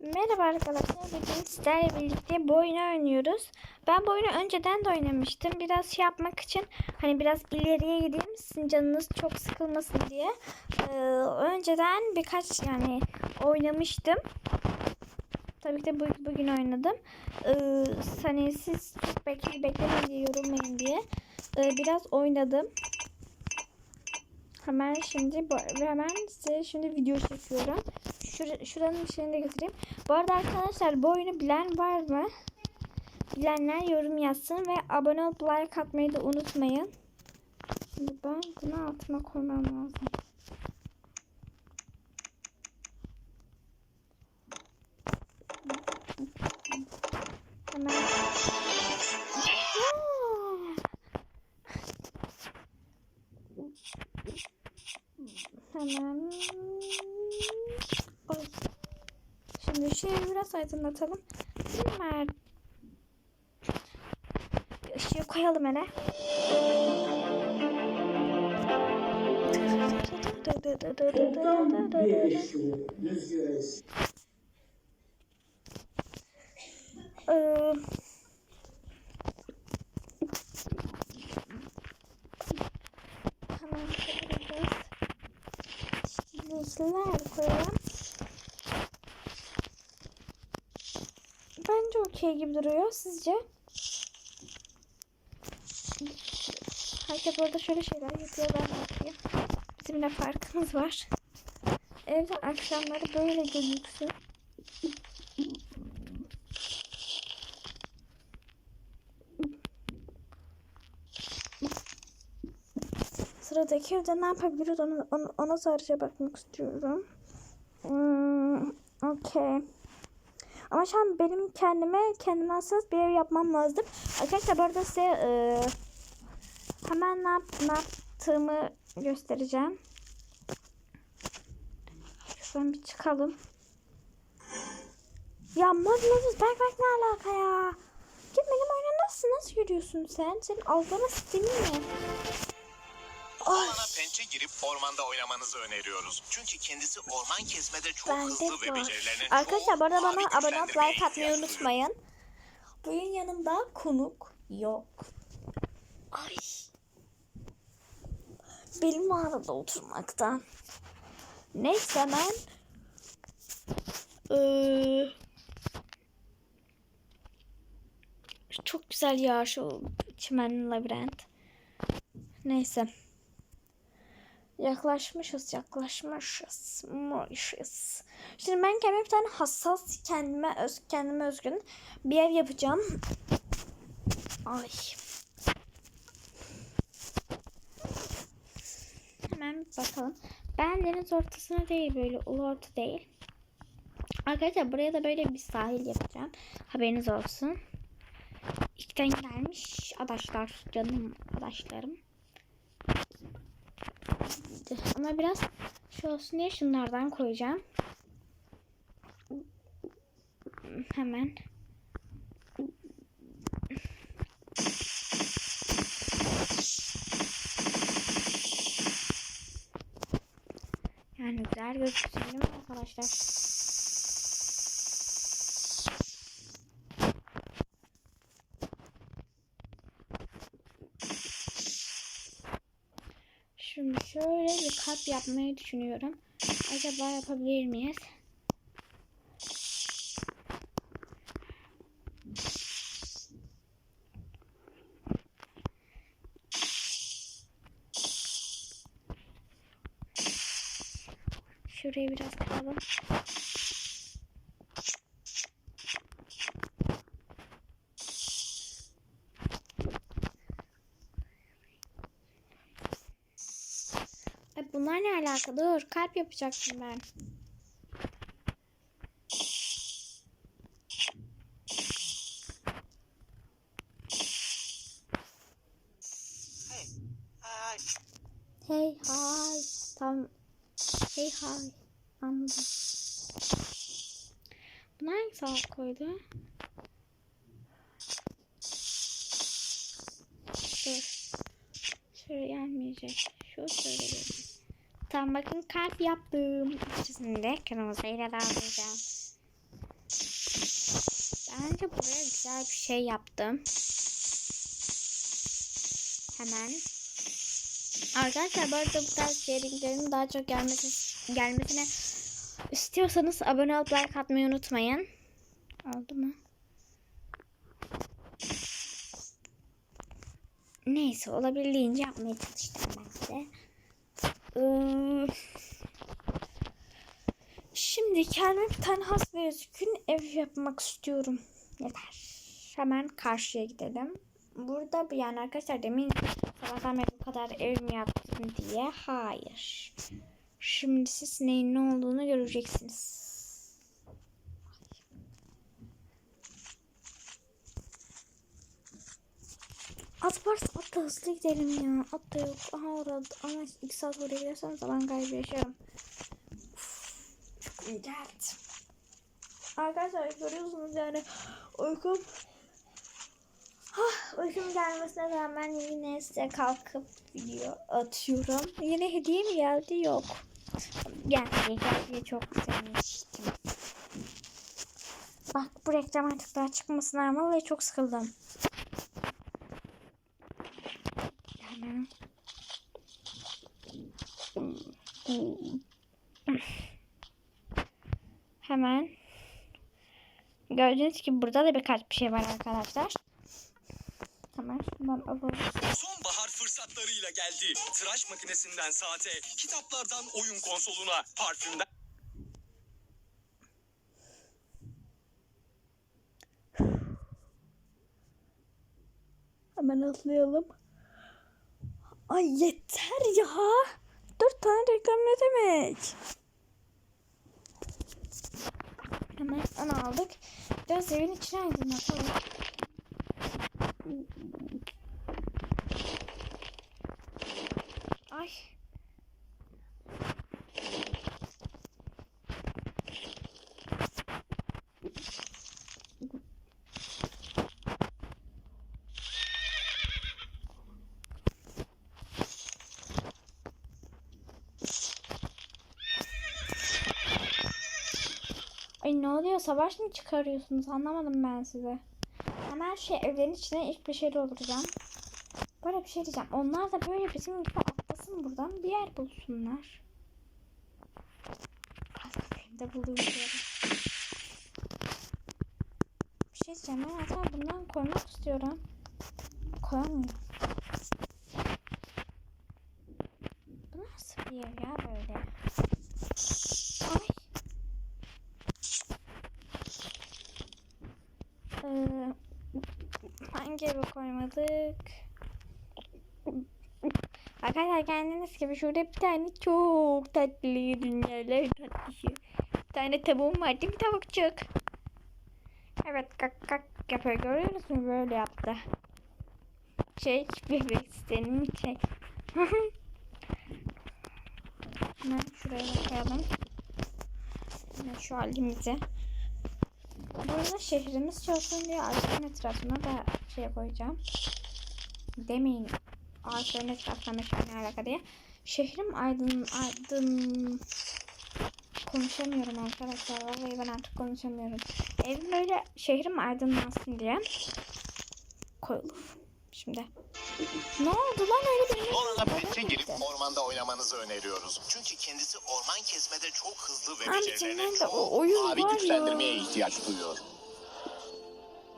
Merhaba arkadaşlar. Bugün sizlerle birlikte bu oyunu oynuyoruz. Ben bu oyunu önceden de oynamıştım. Biraz şey yapmak için hani biraz ileriye gideyim sizin canınız çok sıkılmasın diye. Ee, önceden birkaç yani oynamıştım. Tabii ki de bu- bugün oynadım. Ee, hani siz çok bekle, beklemeyin diye yorulmayın diye. Ee, biraz oynadım. Hemen şimdi hemen size şimdi video çekiyorum. Şur şuranın içine de götüreyim. Bu arada arkadaşlar bu oyunu bilen var mı? Bilenler yorum yazsın ve abone olup like atmayı da unutmayın. Şimdi ben bunu altıma koymam lazım. Hemen. Hemen. Şimdi şehri biraz aydınlatalım. Mer Işığı koyalım hele. Toplam 5 rüzgarız. Ee, koyacağız. Çizgiler koyalım. Bence okey gibi duruyor. Sizce? Herkes orada şöyle şeyler yapıyor. Ben yapayım. Bizim de farkımız var. Evde akşamları böyle gözüksün. Sıradaki evde ne yapabiliriz onu, onu, ona sadece bakmak istiyorum. Hmm, Okey. Ama şu an benim kendime kendime hassas bir ev yapmam lazım. Arkadaşlar bu arada size e, hemen ne, yap, ne yaptığımı göstereceğim. Şuradan bir çıkalım. Ya Magnus Berk Berk ne alaka ya? Git benim oyuna nasıl nasıl yürüyorsun sen? Senin algılama stilin ne? Alana pençe girip ormanda oynamanızı öneriyoruz. Çünkü kendisi orman kesmede çok Bende hızlı ve var. becerilerine Arkadaşlar bu arada bana abone olup like atmayı unutmayın. Bugün yanımda konuk yok. Ay. Benim arada oturmaktan. Neyse ben Ee, çok güzel ya şu çimen labirent. Neyse. Yaklaşmışız, yaklaşmışız. Mışız. Şimdi ben kendime bir tane hassas, kendime öz, kendime özgün bir ev yapacağım. Ay. Hemen bir bakalım. Ben deniz ortasına değil böyle ulu orta değil. Arkadaşlar buraya da böyle bir sahil yapacağım. Haberiniz olsun. İlkten gelmiş adaşlar, canım adaşlarım. Ama biraz şey olsun diye şunlardan koyacağım. Hemen. Yani güzel gözüksün arkadaşlar? Şimdi şöyle bir kalp yapmayı düşünüyorum. Acaba yapabilir miyiz? Şurayı biraz kıralım. Ay bunlar ne alaka? Dur kalp yapacaktım ben. Hey hay. Tam hey hay. Anladım. Bunu hangi salak koydu? Dur. Şöyle gelmeyecek. Şu şöyle gelecek. Tamam bakın kalp yaptım. İkisini de kırmızıyla dağıtacağım. önce buraya güzel bir şey yaptım. Hemen. Arkadaşlar bu arada bu tarz içeriklerin daha çok gelmesi, gelmesine istiyorsanız abone olup like atmayı unutmayın. Oldu mu? Neyse olabildiğince yapmaya çalıştım ben de. Ee, Şimdi kendime bir tane has ve özgün ev yapmak istiyorum. Yeter. Hemen karşıya gidelim. Burada yani arkadaşlar demin sabahtan beri bu kadar ev mi yaptım diye. Hayır. Şimdi siz neyin ne olduğunu göreceksiniz. At varsa at da hızlı gidelim ya. At da yok. Aha orada. Ama iki saat oraya gidersem zaman kaybı yaşarım. Çok iyi geldi. Arkadaşlar görüyorsunuz yani uykum Ah, uykum gelmesine rağmen yine size kalkıp video atıyorum. Yine hediye mi geldi? Yok. Geldi, geldi. Çok sevmiştim. Bak bu reklam artık daha çıkmasına rağmen vallahi çok sıkıldım. Hemen. Hemen. Gördüğünüz gibi burada da birkaç bir şey var arkadaşlar. Hemen şundan alalım. Sonbahar fırsatlarıyla geldi. Tıraş makinesinden saate, kitaplardan oyun konsoluna, parfümden Hemen atlayalım. Ay yeter ya. Dört tane reklam ne demek? Hemen onu aldık. Biraz evin içine aydınlatalım. Ay. Ay ne oluyor? Savaş mı çıkarıyorsunuz? Anlamadım ben size. Hemen şey evlerin içine ilk bir şey dolduracağım. Böyle bir şey diyeceğim. Onlar da böyle bizim gibi atlasın buradan bir yer bulsunlar. Evde buluyorum. Bir şey diyeceğim. Ben hatta bundan koymak istiyorum. Koyamıyorum. Bu nasıl bir ev ya böyle? Ay. Ee, hangi eve koymadık? Arkadaşlar kendiniz gibi şurada bir tane çok tatlı dünyalar tatlısı. Bir tane tavuğum var değil mi tavukçuk? Evet kak kak yapıyor görüyor musunuz böyle yaptı. Çek bebek istedim çek. Hemen şuraya koyalım. Hemen şu halimize. Burada şehrimiz çalışsın diye ağaçların etrafına da şey koyacağım. Demeyin ağaçların etrafına meşale alaka diye. Şehrim aydın aydın konuşamıyorum arkadaşlar. Vallahi ben artık konuşamıyorum. Evim böyle şehrim aydınlansın diye koyulur. Şimdi. Ne oldu lan öyle bir Nolan'a pençe girip ormanda oynamanızı öneriyoruz. Çünkü kendisi orman kesmede çok hızlı ve Abi becerilerine senin de çok o oyun mavi var ya. güçlendirmeye ihtiyaç duyuyor.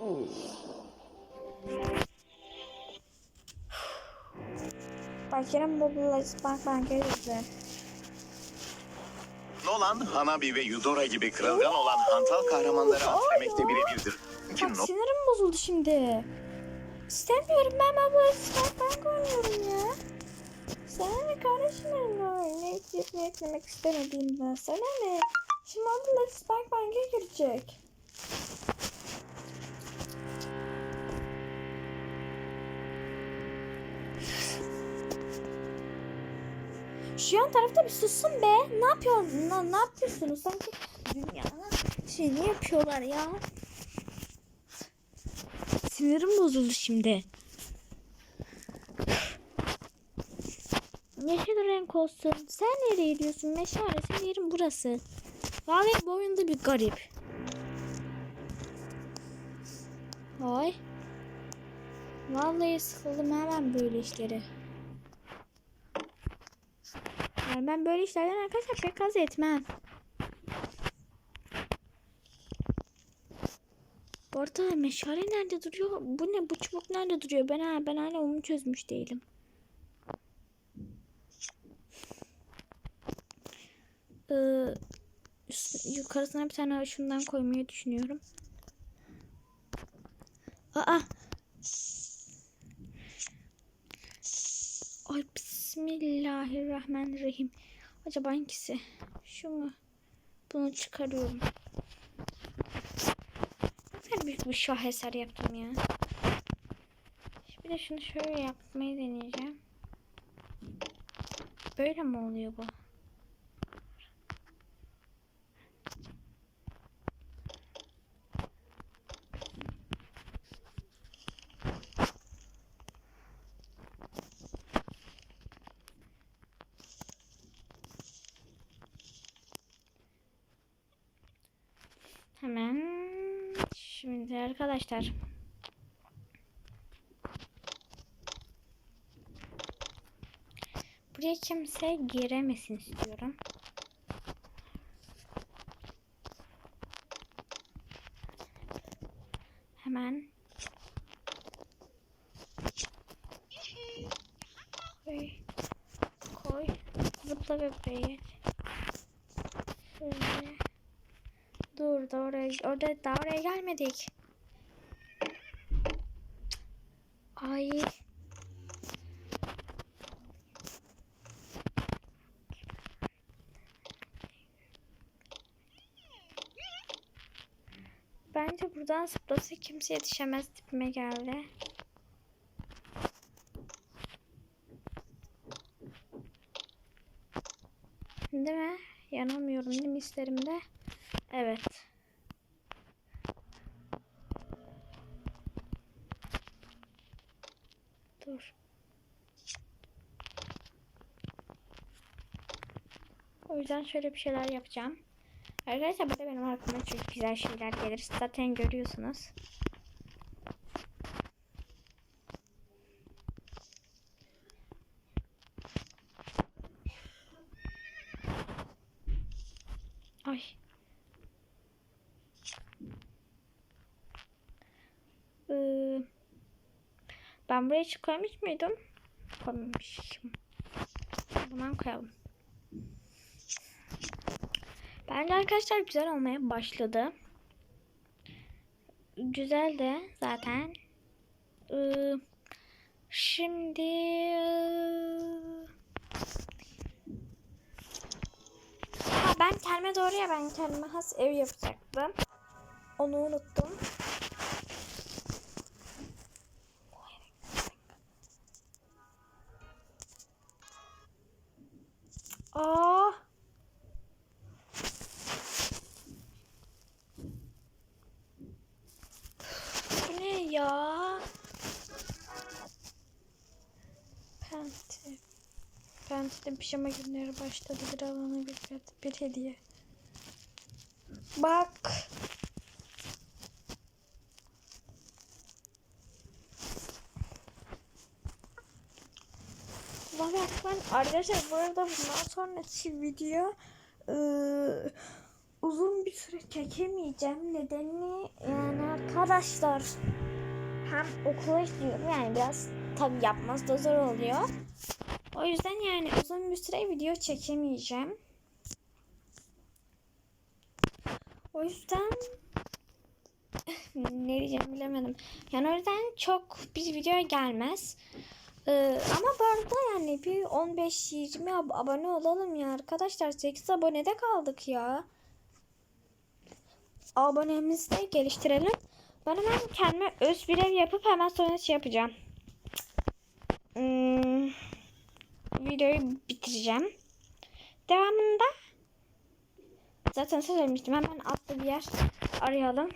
Bak yine Mobile Bank Bank'a. Nolan, Hanabi ve Eudora gibi kırılgan olan hantal kahramanları ya. birebirdir. Çünkü Bak sinirim bozuldu şimdi. İstemiyorum ben Mobile Bank oynuyorum ya. Sana ne kardeşim ne hiç ne eklemek istemediğimden. Sana ne? Şimdi Mobile Bank Bank'a girecek. Şu yan tarafta bir sussun be. Ne yapıyorsun? Ne, ne yapıyorsunuz? Sanki dünyana şey ne yapıyorlar ya? Sinirim bozuldu şimdi. Yeşil renk olsun. Sen nereye gidiyorsun? Meşale senin yerin burası. Vallahi bu oyunda bir garip. Oy. Vallahi sıkıldım hemen böyle işleri. Yani ben böyle işlerden arkadaşlar pek haz etmem. Bu arada meşale nerede duruyor? Bu ne? Bu çubuk nerede duruyor? Ben ha, ben hala onu çözmüş değilim. Ee, yukarısına bir tane şundan koymayı düşünüyorum. Aa. Ay bismillahirrahmanirrahim. Acaba hangisi? Şu mu? Bunu çıkarıyorum. Büyük bir şaheser yaptım ya. Bir de şunu şöyle yapmayı deneyeceğim. Böyle mi oluyor bu? Hemen şimdi arkadaşlar. Buraya kimse giremesin istiyorum. Hemen koy koy zıpla bebeği. Şöyle. Dur da oraya orada daha oraya gelmedik. Ay. Bence buradan zıplasa kimse yetişemez tipime geldi. Değil mi? Yanamıyorum değil mi hislerimde? Evet. Dur. O yüzden şöyle bir şeyler yapacağım. Arkadaşlar burada benim aklıma çok güzel şeyler gelir. Zaten görüyorsunuz. Ay. Ee, ben buraya hiç koymuş muydum? Koymamışım. O zaman koyalım. Bence arkadaşlar güzel olmaya başladı. Güzel de zaten. Şimdi ha, ben kendime doğru ya ben kendime has ev yapacaktım. Onu unuttum. Penti. Penti'de pijama günleri başladı. Bir alana bir, bir hediye. Bak. Vay ben arkadaşlar bu arada bundan sonraki video ıı, uzun bir süre çekemeyeceğim. Nedeni yani arkadaşlar hem okula gidiyorum yani biraz tabi yapması da zor oluyor. O yüzden yani uzun bir süre video çekemeyeceğim. O yüzden ne diyeceğim bilemedim. Yani o yüzden çok bir video gelmez. Ee, ama bu arada yani bir 15-20 ab- abone olalım ya arkadaşlar. 8 abonede kaldık ya. Abonemizi de geliştirelim. Ben hemen kendime öz bir ev yapıp hemen sonra şey yapacağım. Hmm, videoyu bitireceğim. Devamında zaten söylemiştim. Hemen atlı bir yer arayalım.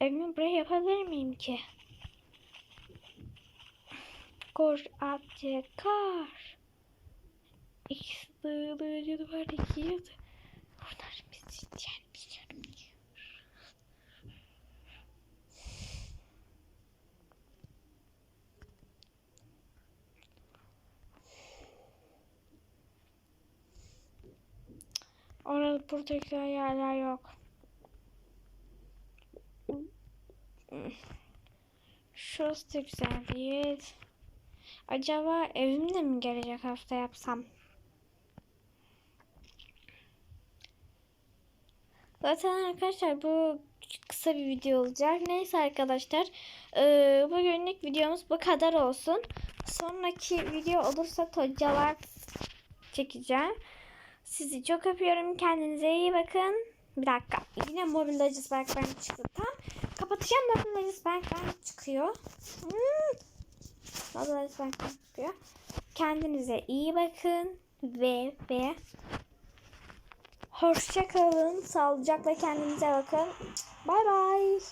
Evimi buraya yapabilir miyim ki? Koş atçı kar. İkisi dağılıyordu var yiyordu. Bunlar bizi yenmiş. Burada güzel yerler yok. Şurası da güzel değil. Acaba evimde mi gelecek hafta yapsam? Zaten arkadaşlar bu kısa bir video olacak. Neyse arkadaşlar. eee, bugünlük videomuz bu kadar olsun. Sonraki video olursa tocalar çekeceğim. Sizi çok öpüyorum. Kendinize iyi bakın. Bir dakika. Yine Mobile Legends Bank'tan çıktı. Tam kapatacağım Mobile Legends Bank'tan çıkıyor. Hmm. Mobile Legends Bank'tan çıkıyor. Kendinize iyi bakın. Ve ve hoşça kalın. Sağlıcakla kendinize bakın. Bay bay.